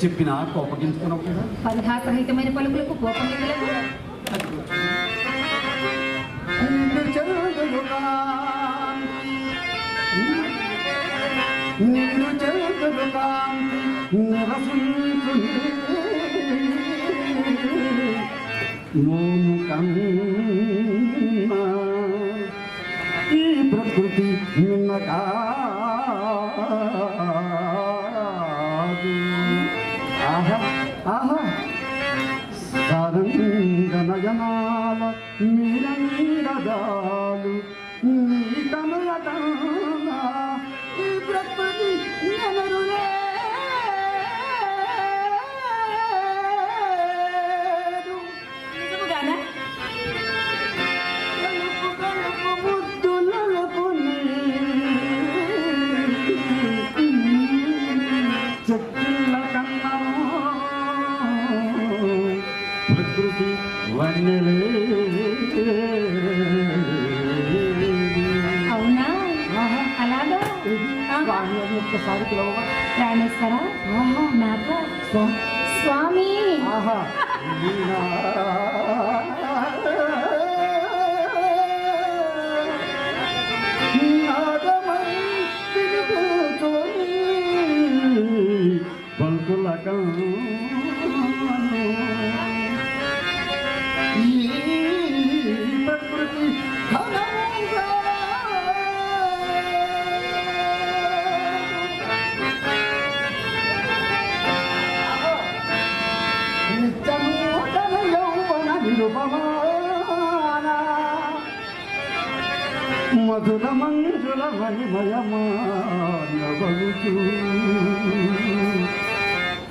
చెప్పిన కోపగించుకున్నావు కదా పరిహాస రహితమైన పలుకులకు కోపం నిన్ను చేతులు కాంతి నిరసించును కన్నా ఈ ప్రకృతి తంగా ఈ ప్రకృతి నెమరులే Vanilla. ఒకసారి పిలవ జ్ఞానేశ్వర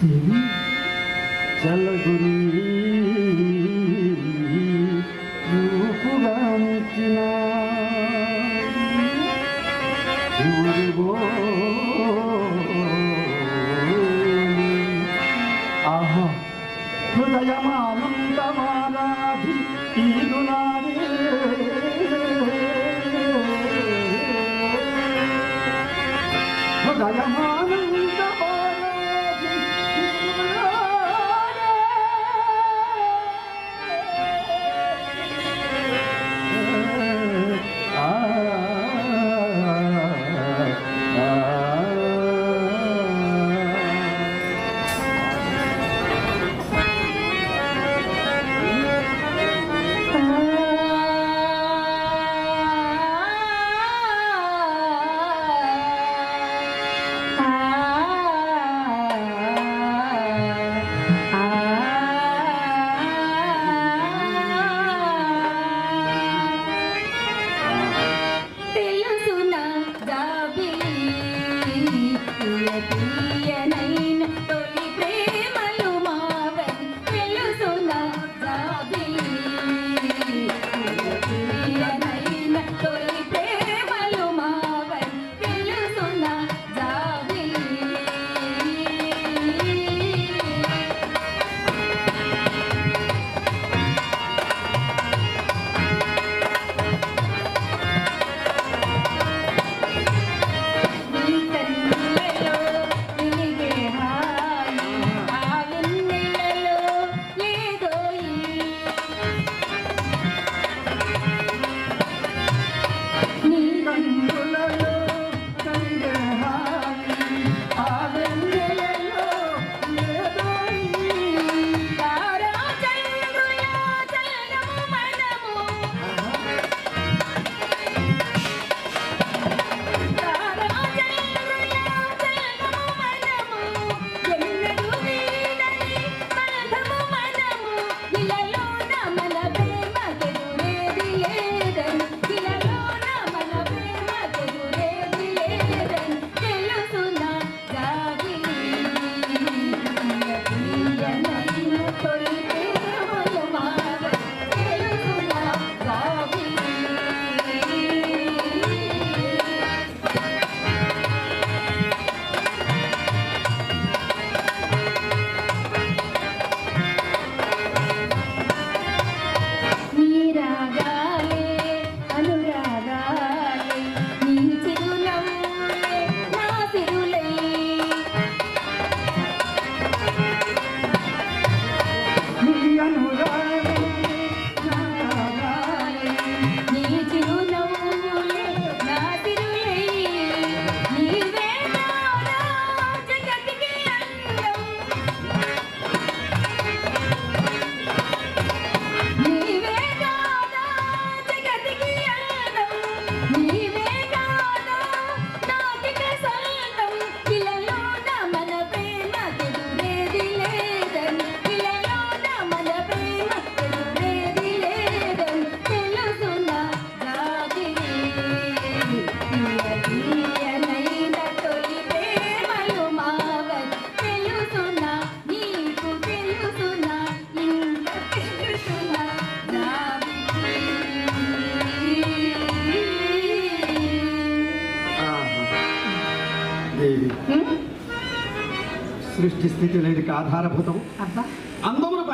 и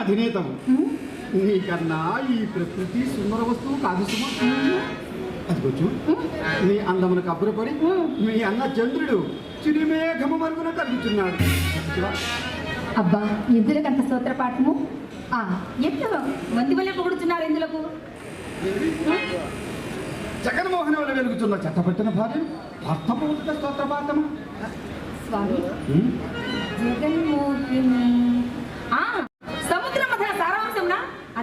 అధినేతము. నీకన్నా ఈ ప్రకృతి సుందర వస్తువు కాదు సుమ. ఉమ్, అది కొంచెం నీ అందములకు అబ్బురపడి మీ అన్న చంద్రుడు చిరుమేఘము మరుగున కలుగుతున్నాడు అబ్బా ఎందులకంత స్తోత్ర పాఠము? ఆ ఎట్లు? పొగుడుతున్నారు ఎందులకు జగన్మోహన్ వల్ల వెలుగుతున్న చట్టపట్టిన భార్య భర్త పూజిత స్తోత్ర పాఠము. స్వామి జగన్మోహిని.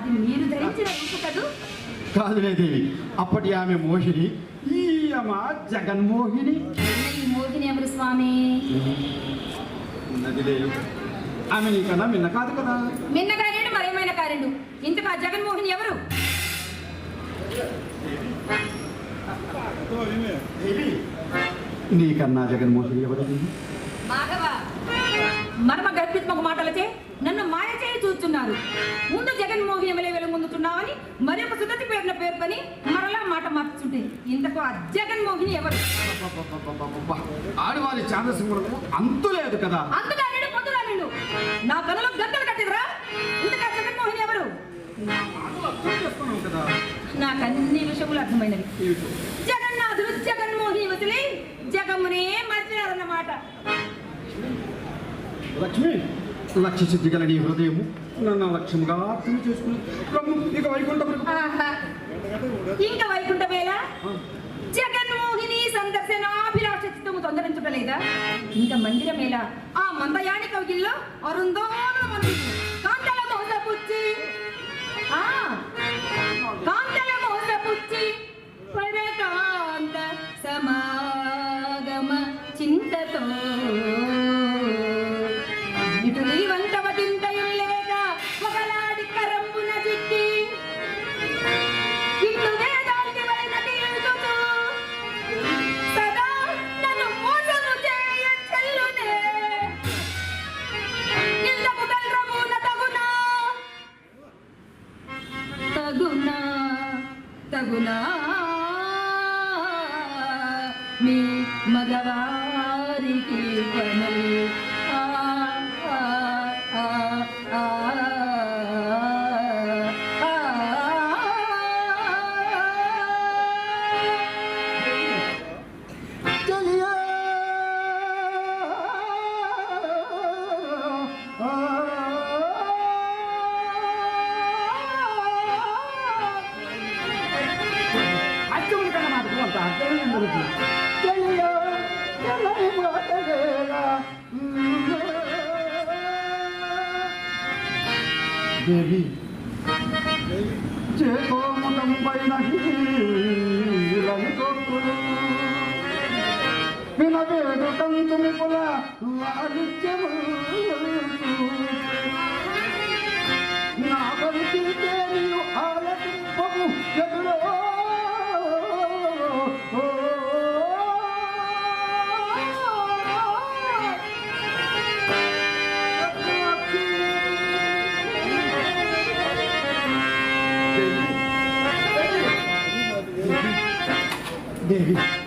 అది మీరు ధరించిన కదూ? కాదులే దేవి అప్పటి ఆమె మోహిని ఈ అమ్మ జగన్మోహిని. మోహిని ఎవరు స్వామి? ఉన్నది లేదు. ఆమె నీకన్నా మిన్న కాదు కదా. నిన్న కారేడు మరేమైనా కారేడు ఇంతకు ఆ జగన్మోహిని ఎవరు? నీకన్నా జగన్మోహిని ఎవరు? మాధవ మర్మ మాటలచే నన్ను మాయ చేయి చూస్తున్నారు ముందు జగన్మోహన్ ఎమ్మెల్యే వెలుగొందుతున్నావని మరి ఒక సుదతి పేరున పేర్కొని మరలా మాట మార్చుంటే ఇంతకు ఆ జగన్మోహిని ఎవరు. ఆడవారి చాంద్రసింహులకు అంతు లేదు కదా అందుగా నేను పొద్దుగా నేను నా కనులు గంటలు కట్టిదరా ఇంతకు జగన్మోహిని ఎవరు నాకు అన్ని విషయములు అర్థమైనవి? జగన్నాథుడు జగన్మోహిని వదిలి జగమునే మర్చినారన్నమాట లక్ష్మి లక్ష్య సిద్ధి గల నీ హృదయము నన్ను లక్ష్యముగా అర్థం చేసుకుని రమ్ము ఇక ఆహా. ఇంకా వైకుంఠ వేళ జగన్మోహిని సందర్శనాభిలాష చిత్తము తొందరించుటలేదా? ఇంకా మందిరమేలా? ఆ మందయాని కవిగిల్లో అరుందోన కాంతల మోసపుచ్చి ఆ. కాంతల మోసపుచ్చి పరకాంత দেবী, যে মুম্বাই নাকি বিনা বেদকান তুমি বলা আলিচ্ছে না বলছি তেরি হালত বহু জগড়ো నా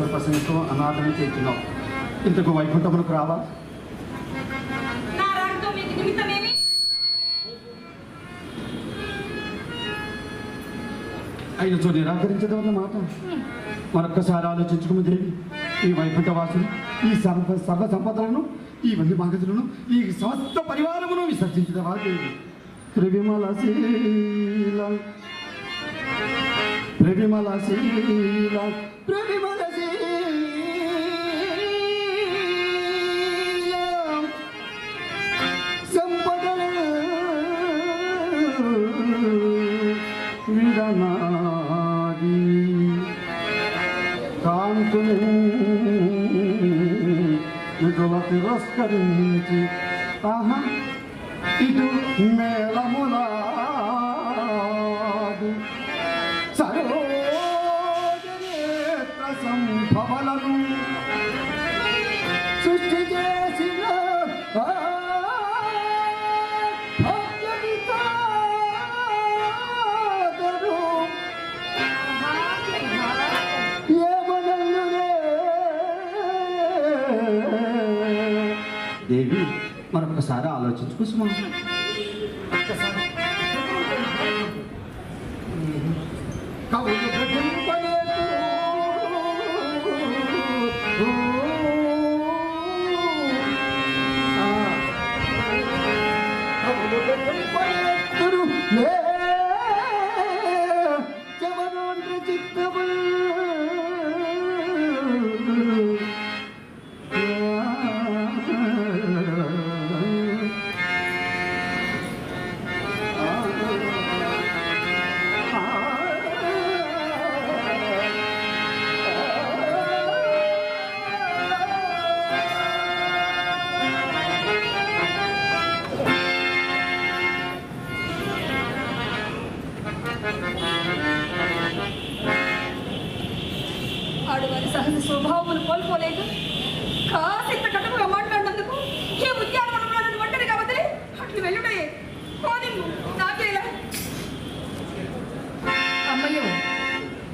అనవసర ప్రసంగంతో అనాథని చేస్తున్నావు ఇంతకు వైకుంఠములకు రావా? అయినచో నిరాకరించదన్న మాట? మరొక్కసారి ఆలోచించుకుని దేవి ఈ వైకుంఠ వాసులు ఈ సర్వ సర్వ సంపదలను ఈ వంది మాగదులను ఈ సమస్త పరివారమును విసర్జించదవా దేవి? త్రివిమల శీల ప్రవిమల శీల. ప్రవిమల శీల. సంపదల విడనాది కాంతులు నిధుల తిరస్కరించి. ఆహా ఇటు మేళములాడు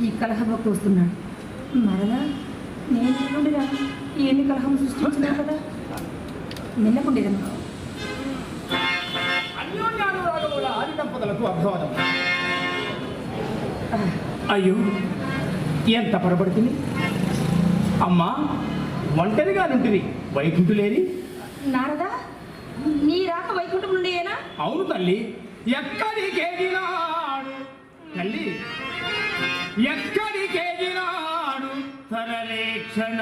ఈ కలహభక్తి వస్తున్నాడు మరలా నేను ఎన్ని కలహం సృష్టించినావు కదా? నిన్నకుండేదమ్మా అన్యోన్యానురాగముల ఆది దంపతులకు అభివాదం. అయ్యో ఎంత పొరపడుతుంది అమ్మా ఒంటరిగా నుంటివి వైకుంఠులేని? నారదా నీ రాక వైకుంఠం నుండేనా? అవును తల్లి ఎక్కడికేదినాడు తల్లి ఎక్కడికేదినాడు తరలేక్షణ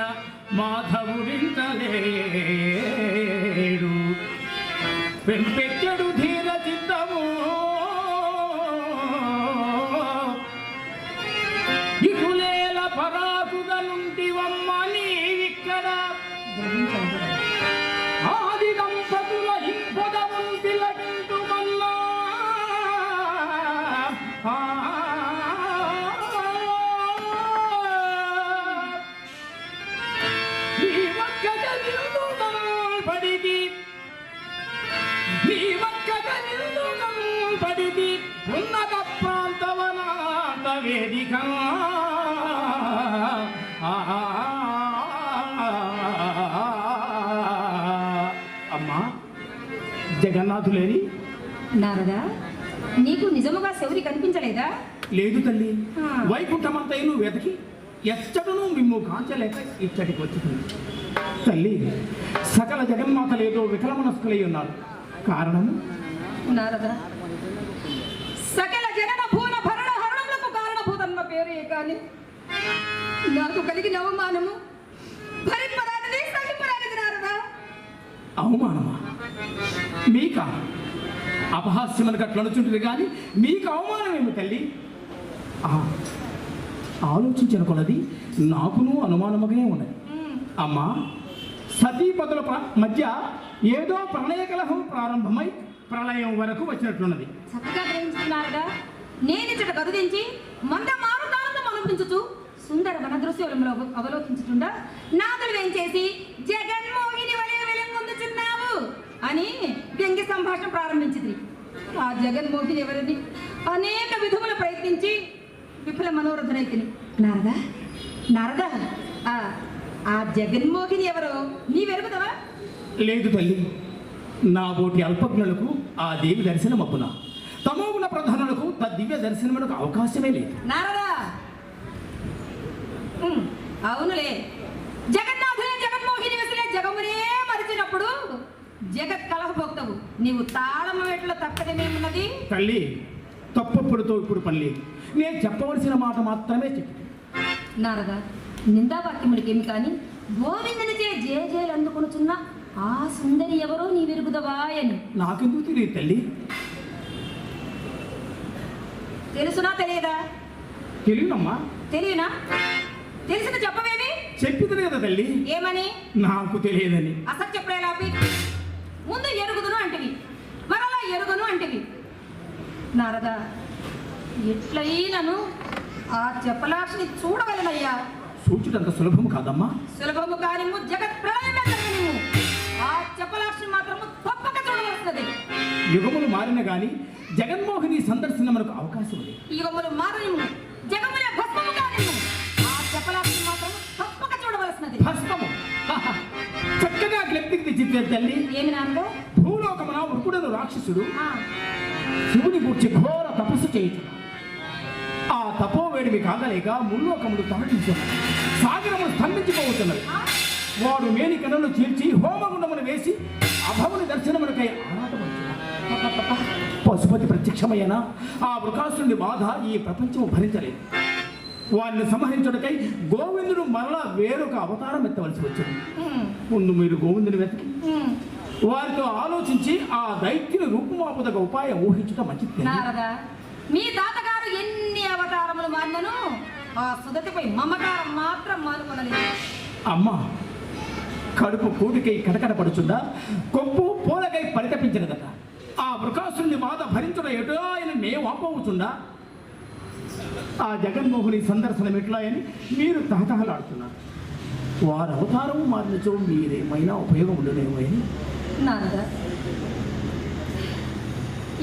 మాధవుడింటలేడు పెంపెట్టడు ధీర చిత్తము అమ్మా జగన్నాథులేని? నారదా నీకు నిజముగా శౌరి కనిపించలేదా? లేదు తల్లి. ఆ. వైకుంఠమంతైను వెతకి ఎచ్చటను మిమ్ము కాంచలేక ఇచ్చటికి వచ్చింది. తల్లి సకల జగన్మాతలేదో వికలమనస్కులై ఉన్నారు. కారణం నారదా సకల జనన భూన భరణ హరణములకు కారణభూతన్న పేరే కాని నాకు కలిగిన అవమానము నారదా అవమానమా? మీక? అపహాస్యమని అట్లనుచుంటుంది కానీ మీకు అవమానమేమి తల్లి? ఆ, ఆలోచించిన కొలది నాకును అనుమానముగానే ఉన్నది. అమ్మా సతీపతుల మధ్య ఏదో ప్రణయ కలహం ప్రారంభమై ప్రళయం వరకు వచ్చినట్లున్నది. చక్కగా గ్రహించుకున్నారుగా? నేనిచ్చట గదుదించి మంద మారుతానందం అనుభవించుచు సుందర వన దృశ్యములలో అవలోకించుతుండ? నాదులు వేయించేసి జగన్మోహిని వలె అని వ్యంగ్య సంభాషణ ప్రారంభించింది. ఆ జగన్మోహిని ఎవరిని అనేక విధములు ప్రయత్నించి విఫల మనోరథనైతిని నారదా? నారదా? ఆ ఆ జగన్మోహిని ఎవరో? నీ వెరుగుదవా లేదు తల్లి. నా బోటి అల్పజ్ఞులకు ఆ దేవి దర్శనం అప్పున? తమోగుణ ప్రధానులకు దివ్య దర్శనములకు అవకాశమే లేదు. నారదా! అవునులే. జగన్నాథులే జగన్మోహిని వెసలే జగమునే మరిచినప్పుడు జగత్ కలహభోక్తవు నీవు తాళమ వేటలో తప్పదేమేమున్నది తల్లి తప్పప్పుడుతో ఇప్పుడు పని లేదు. నేను చెప్పవలసిన మాట మాత్రమే చెప్పి. నారద నిందావాక్యముడికేమి కాని గోవిందుని చే జే జేలు అందుకొనుచున్న ఆ సుందరి ఎవరో నీ వెరుగుదవా అని నాకెందుకు తెలియదు తల్లి? తెలుసునా తెలియదా? తెలియనమ్మా తెలియనా? తెలిసిన చెప్పవేమి? చెప్పింది కదా తల్లి. ఏమని? నాకు తెలియదని. అసత్య ప్రేలాపి నారద ఎట్లయినను ఆ చెప్పలాక్షిని చూడవలనయ్యా సూచుడంత సులభం కాదమ్మా. సులభము కానిము జగత్ ప్రళయమే కలిగినము ఆ చెప్పలాక్షిని మాత్రము తప్పక చూడవలసినది. యుగములు మారిన గాని జగన్మోహిని సందర్శన మనకు అవకాశం ఉంది యుగములు మారనిము జగములే భస్మము కానిము ఆ చెప్పలాక్షిని మాత్రము తప్పక చూడవలసినది. భస్మము. చక్కగా జ్ఞప్తికి తెచ్చితే తల్లి. ఏమి నాన్నో భూలోకమున వృకుడను రాక్షసుడు శివుని గూర్చి ఘోర తపస్సు చేయుచు ఆ తపోవేడిమి కాగలేక ముల్లోకములు తమటించున్నాయి సాగరములు స్తంభించిపోతున్నది ఆ, వాడు మేని కన్నులు చీల్చి హోమగుండమును వేసి అభవుని దర్శనమునకై. పశుపతి ప్రత్యక్షమైన ఆ వృకాసుని బాధ ఈ ప్రపంచం భరించలేదు. వారిని సంహరించుటకై గోవిందుడు మరలా వేరొక అవతారం ఎత్తవలసి వచ్చింది. ముందు మీరు గోవిందుని వెతికి. వారితో ఆలోచించి ఆ దైత్యుని రూపుమాపుదగ ఉపాయం ఊహించుట మంచిది నారద మీ తాతగారు ఎన్ని అవతారములు మారినను? ఆ సుదతిపై మమకారం మాత్రం మానుకొనలేదు. అమ్మా కడుపు కూటికై కటకటపడుచుందా కొప్పు పూలకై పరితపించినదట. ఆ వృకాసుని బాధ భరించుట ఎటో ఆయన నే వాపోవుచుండా ఆ జగన్మోహుని సందర్శనం ఎట్లా అని మీరు తహతహలాడుతున్నారు. వారి అవతారం మారినచో మీరేమైనా ఉపయోగం ఉండలేమో అని నారద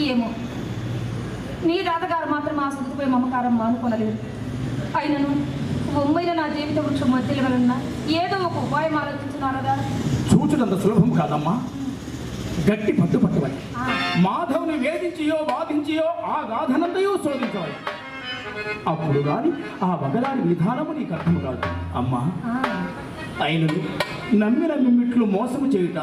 ఏమో. మీ తాతగారు మాత్రం ఆ సుదతిపై మమకారం మానుకొనలేదు అయినను ఒమ్మైన నా జీవిత వృక్షం మధ్యల ఏదో ఒక ఉపాయం ఆలోచించున్నారదా చూచుడంత సులభం కాదమ్మా. గట్టి పట్టు పట్టువని ఆ, మాధవుని వేధించియో బాధించియో ఆ గాథనంతయో శోధించవాలి అప్పుడు గాని ఆ వగలాని విధానము నీకు అర్థం కాదు. అమ్మా. ఆ, అయినను నమ్మిన మిమ్మిట్లు మోసము చేయుట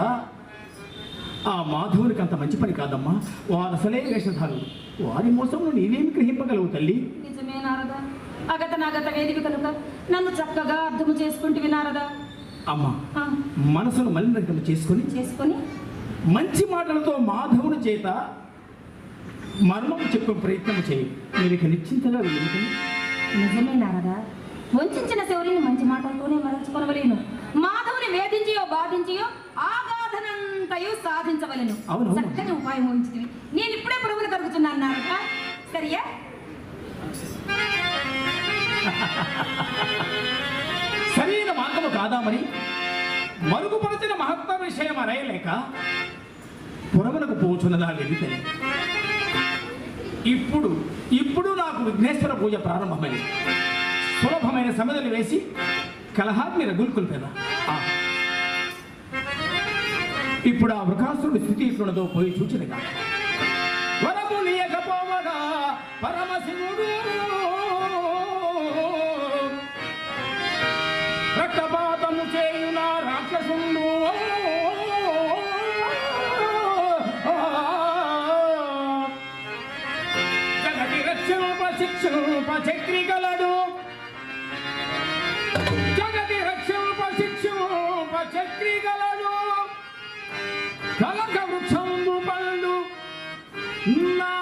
ఆ మాధవునికి అంత మంచి పని కాదమ్మా. వారు అసలే వేషధారులు. వారి మోసమును నీవేమి గ్రహింపగలవు తల్లి? నిజమే నారద. అగత నాగత వేదిక కనుక నన్ను చక్కగా అర్థము చేసుకుంటే నారదా అమ్మా మనసును మలినంకం చేసుకొని చేసుకొని మంచి మాటలతో మాధవుని చేత మర్మం చెప్పే ప్రయత్నం చేయి. మీరు ఇక నిశ్చింతగా వెళ్ళి నిజమే నారదా. వంచిన శౌరిని మంచి మాటలతోనే మరల్చుకొనవలేను మాధవుని వేధించియో బాధించియో ఆగాధనంతయు సాధించవలెను. చక్కని ఉపాయం ఊహించింది నేను ఇప్పుడే ప్రభువులు కలుగుతున్నాను నారద సరియా? సరైన మార్గము కాదామని మరుగుపరిచిన మహత్వ విషయం అరయలేక పురమునకు పోచున్నదా వెళితని ఇప్పుడు ఇప్పుడు నాకు విఘ్నేశ్వర పూజ ప్రారంభమైంది. సులభమైన సమిదలు వేసి కలహాగ్ని రగులుకొల్పేదా. ఇప్పుడు ఆ వృకాసురుడి స్థితి ఇట్లున్నదో పోయి చూచినగా వరము నీయకపోవగా పరమశివుడు రక్తపాతము చేయున రాక్షసుండు. జగతి రక్షణోప శిక్షణోప చక్రిగలడు జగతి రక్షణోప శిక్షణోప చక్రిగలడు కలక వృక్షం పళ్ళు. నా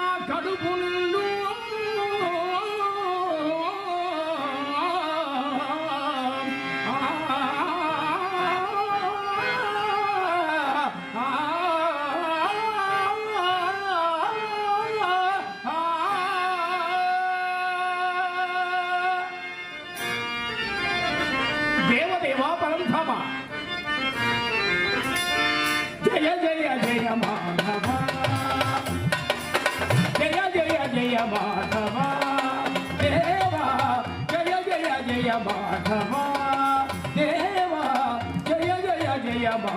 माधवा देवा जय जय जय मा